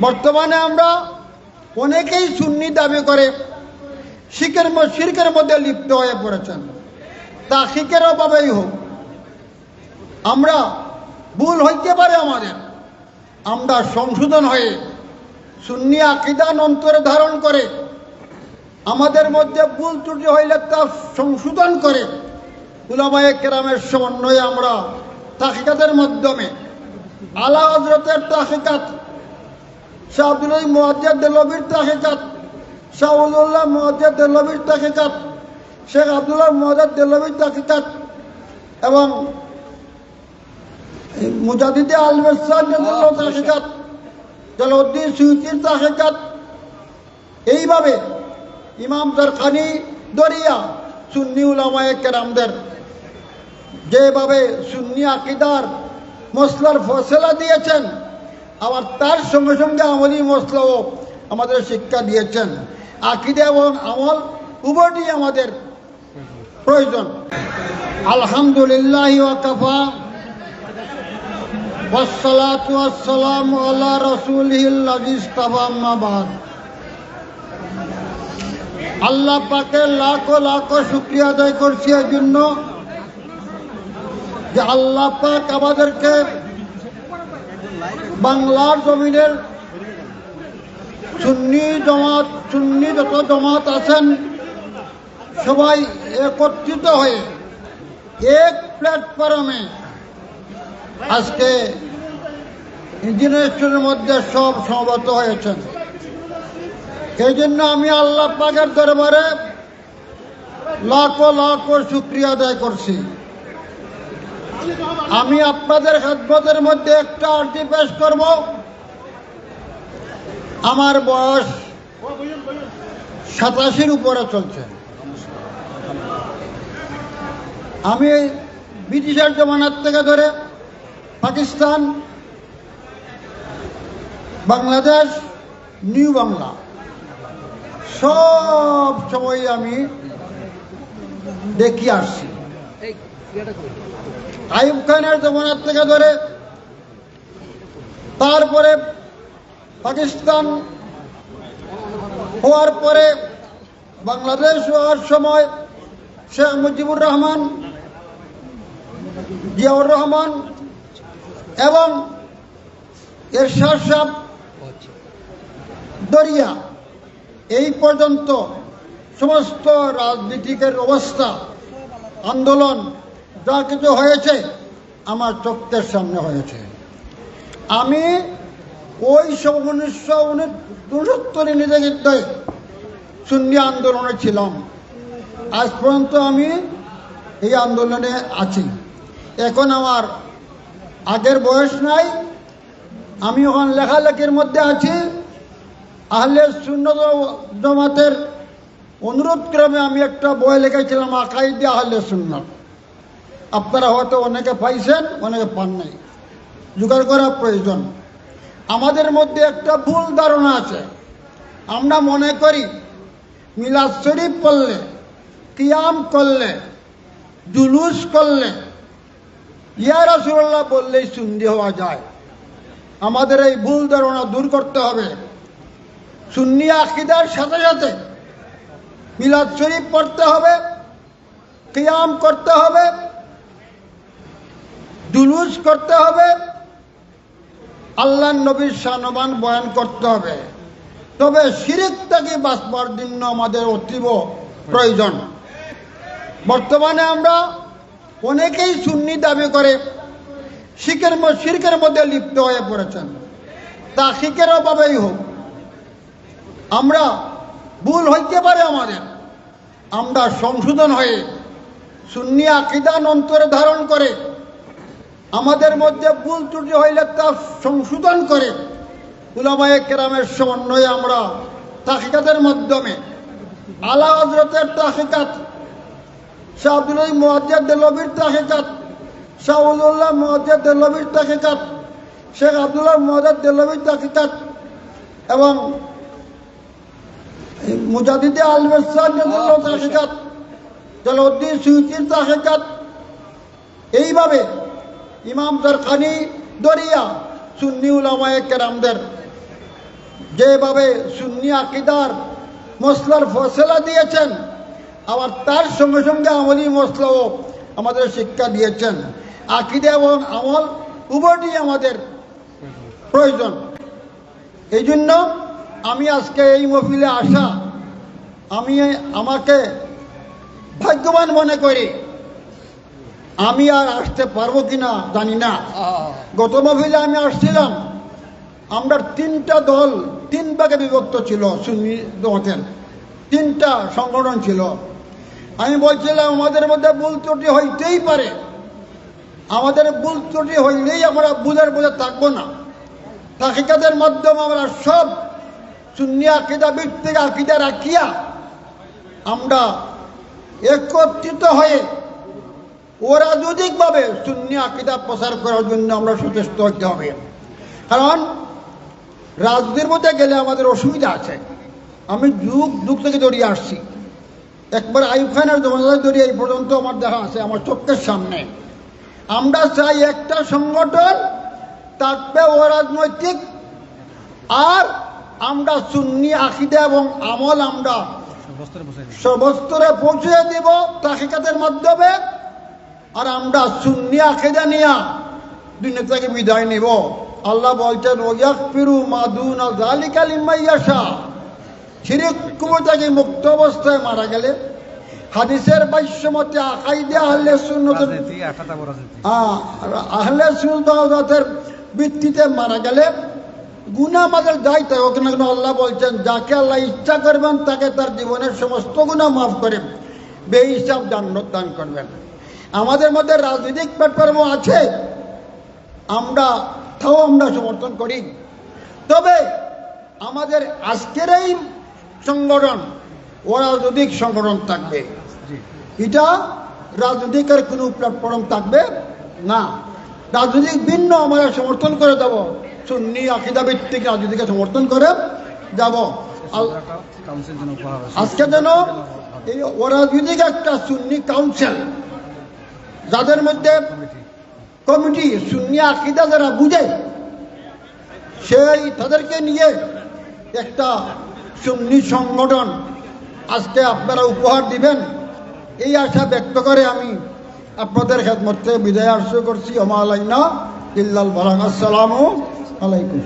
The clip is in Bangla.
বর্তমানে আমরা অনেকেই সুন্নি দাবি করে শিখের শিরকের মধ্যে লিপ্ত হয়ে পড়েছেন। তা শিখের অভাবেই হোক। আমরা ভুল হইতে পারে আমাদের। আমরা সংশোধন হয়ে সুন্নি আকিদান অন্তরে ধারণ করে আমাদের মধ্যে ভুল ত্রুটি হইলে তা সংশোধন করে উলামায়ে কেরামের সমন্বয়ে আমরা তাকিকাতের মাধ্যমে আলা হজরতের তাকিকাত শাহ আব্দুল মোয়াজ্জাদ দেলবির তাকিকাত শাহ উল্লাহ মোয়াজ্জাদ দেলবির তাকিকাত শেখ আব্দুল্লাহ মোয়াজ্জাদ দেলবির তাকিকাত এবং মুজাদিদে জালাউদ্দিন সুইতির এইভাবে ইমাম দরখানি দরিয়া সুন্নি উলামায়ে কেরামদের যেভাবে সুন্নি আকিদার মশলার ফসলা দিয়েছেন আবার তার সঙ্গে সঙ্গে আমলি মশলাও আমাদের শিক্ষা দিয়েছেন আকিদা এবং আমল উভয়টি আমাদের প্রয়োজন আলহামদুলিল্লাহ ওয়াকাফা والصلاة والسلام على رسوله الذي اصطفى أما بعد আল্লাহ পাকে লাখো লাখো শুক্রিয়া আদায় করছি এর জন্য যে আল্লাহ পাক আমাদেরকে বাংলার জমিনের সুন্নি জমাত, সুন্নি যত জমাত আছেন, সবাই একত্রিত হয়ে এক প্ল্যাটফর্মে আজকে ইঞ্জিনিয়ার্সের মধ্যে সব সমবেত হয়েছেন। এই জন্য আমি আল্লাহ পাকের দরবারে লাখো লাখো শুক্রিয়া আদায় করছি। আমি আপনাদের খেদমতের মধ্যে একটা আর্টি পেশ করব। আমার বয়স সাতাশির উপরে চলছে। আমি ব্রিটিশের জমানার থেকে ধরে পাকিস্তান, বাংলাদেশ, নিউ বাংলা, সব সময় আমি দেখি আসছি। আইব খানের জমানার থেকে ধরে তারপরে পাকিস্তান হওয়ার পরে বাংলাদেশ হওয়ার সময় শেখ মুজিবুর রহমান, জিয়াউর রহমান এবং এরশাদ সাহ দরিয়া। এই পর্যন্ত সমস্ত রাজনীতিকের অবস্থা, আন্দোলন যা কিছু হয়েছে আমার চোখের সামনে হয়েছে। আমি ওই সব উনিশশো উনসত্তরে নিজেকে শূন্য আন্দোলনে ছিলাম। আজ পর্যন্ত আমি এই আন্দোলনে আছি। এখন আমার আগের বয়স নাই। আমি ওখান লেখালেখির মধ্যে আছি। আহলে সুন্নত জমাতের অনুরোধ ক্রমে আমি একটা বই লিখেছিলাম, আকাইদে আহলে সুন্নত। আপনারা হয়তো অনেকে পাইছেন, অনেকে পান নাই। জোগাড় করা প্রয়োজন। আমাদের মধ্যে একটা ভুল ধারণা আছে। আমরা মনে করি, মিলাদ শরীফ পড়লে, কিয়াম করলে, জুলুস করলে, ইয়া রাসুল্লাহ বললেই সুন্দি হওয়া যায়। আমাদের এই ভুল ধারণা দূর করতে হবে। সুন্নি আকিদার সাথে সাথে মিলাদ শরীফ পড়তে হবে, কিয়াম করতে হবে জুলুস করতে হবে। আল্লাহ নবীর সানবান বয়ান করতে হবে। তবে শিরিক থেকে বাঁচবার জন্য আমাদের অতীব প্রয়োজন। বর্তমানে আমরা অনেকেই সুন্নি দাবি করে, শিখের শিরকের মধ্যে লিপ্ত হয়ে পড়েছেন। তা শিখের অভাবেই হোক। আমরা ভুল হইতে পারে আমাদের। আমরা সংশোধন হয়ে সুন্নি আকিদান অন্তরে ধারণ করে আমাদের মধ্যে ভুল ত্রুটি হইলে তা সংশোধন করে। উলামায়ে কেরামের সমন্বয়ে আমরা তাকিকাতের মাধ্যমে আলা হজরতের তাকিকাত শাহ আব্দুল মোয়াজ্জাদ দেলবির তাকিকাত শাহ উল্লাহ মোয়াজ্জাদ দেলবির তাকিকাত শেখ আব্দুল্লাহ মোয়াজ্জাদ দেলবির তাকিকাত এবং মুজাদিদে আলমেসান তাকিকাত জালাউদ্দিন সুইতির তাকিকাত এইভাবে ইমাম দরখানি দরিয়া, সুন্নি উলামায়ে কেরামদের। যেভাবে সুন্নি আকিদার মশলার ফসলা দিয়েছেন, আবার তার সঙ্গে সঙ্গে আমলি মশলাও আমাদের শিক্ষা দিয়েছেন। আকিদা এবং আমল উভয়টি আমাদের প্রয়োজন। এই জন্য আমি আজকে এই মহিলে আসা, আমি আমাকে ভাগ্যবান মনে করি আমি আর আসতে পারব কিনা জানি না। গত মহিলা আমি আসছিলাম। আমরা তিনটা দল তিন ভাগে বিভক্ত ছিল সুন্নি দমতের তিনটা সংগঠন ছিল। আমি বলছিলাম আমাদের মধ্যে ভুল ত্রুটি হইতেই পারে। আমাদের ভুল ত্রুটি হইলেই আমরা বুঝের বুঝে থাকব না। তাকিকাদের মাধ্যমে আমরা সব সুন্নি আকিদা ভিত্তিক আকিদা রাখিয়া আমরা একত্রিত হয়ে ওরা যৌতিকভাবে সুন্নি আকিদা প্রচার করার জন্য আমরা সচেষ্ট হতে হবে। কারণ রাজনীতির মধ্যে গেলে আমাদের অসুবিধা আছে। আমি যুগ যুগ থেকে দৌড়িয়ে আসছি। একবার আইব খানের জমাদার দৌড়িয়ে এই পর্যন্ত আমার দেখা আছে আমার চোখের সামনে। আমরা চাই একটা সংগঠন থাকবে অরাজনৈতিক আর আমরা সুন্নি আকিদা এবং আমল আমরা সর্বস্তরে পৌঁছে দিব তাহিকাতের মাধ্যমে। আর আমরা সুন্নি আকিদা নিয়া দুনিয়া থেকে বিদায় নিব। আল্লাহ বলছেন ওয়াকফিরু মাদুন জালিকাল ইমাইয়াশা শিরিক কুমতাকে মুক্ত অবস্থায় মারা গেলে। হাদিসের বাইশ্যমতে আকাইদে আহলে সুন্নতের আহলে সুন্নতের ভিত্তিতে মারা গেলে গুণা আমাদের দায়িত্ব। হোক না কেন আল্লাহ বলছেন যাকে আল্লাহ ইচ্ছা করবেন তাকে তার জীবনের সমস্ত গুণা মাফ করেন বেহিসাব জান্নাত দান করবেন। আমাদের মধ্যে রাজনৈতিক প্ল্যাটফর্মও আছে। আমরা তাও আমরা সমর্থন করি। তবে আমাদের আজকের এই সংগঠন ও রাজনৈতিক সংগঠন থাকবে। এটা রাজনৈতিকের কোনো প্ল্যাটফর্ম থাকবে না। রাজনৈতিক ভিন্ন আমরা সমর্থন করে দেব সুন্নি আকিদা ভিত্তিক রাজনীতিকে সমর্থন করে যাব। আজকে যেন এই অরাজনৈতিক একটা সুন্নি কাউন্সিল যাদের মধ্যে কমিটি সুন্নি আকিদা যারা বুঝে, সেই তাদেরকে নিয়ে একটা সুন্নি সংগঠন আজকে আপনারা উপহার দিবেন। এই আশা ব্যক্ত করে আমি আপনাদের খেদমত বিদায় আসতে করছি। ওমা আলাইনা ইল্লাল বালাক আসসালামু আলাইকুম।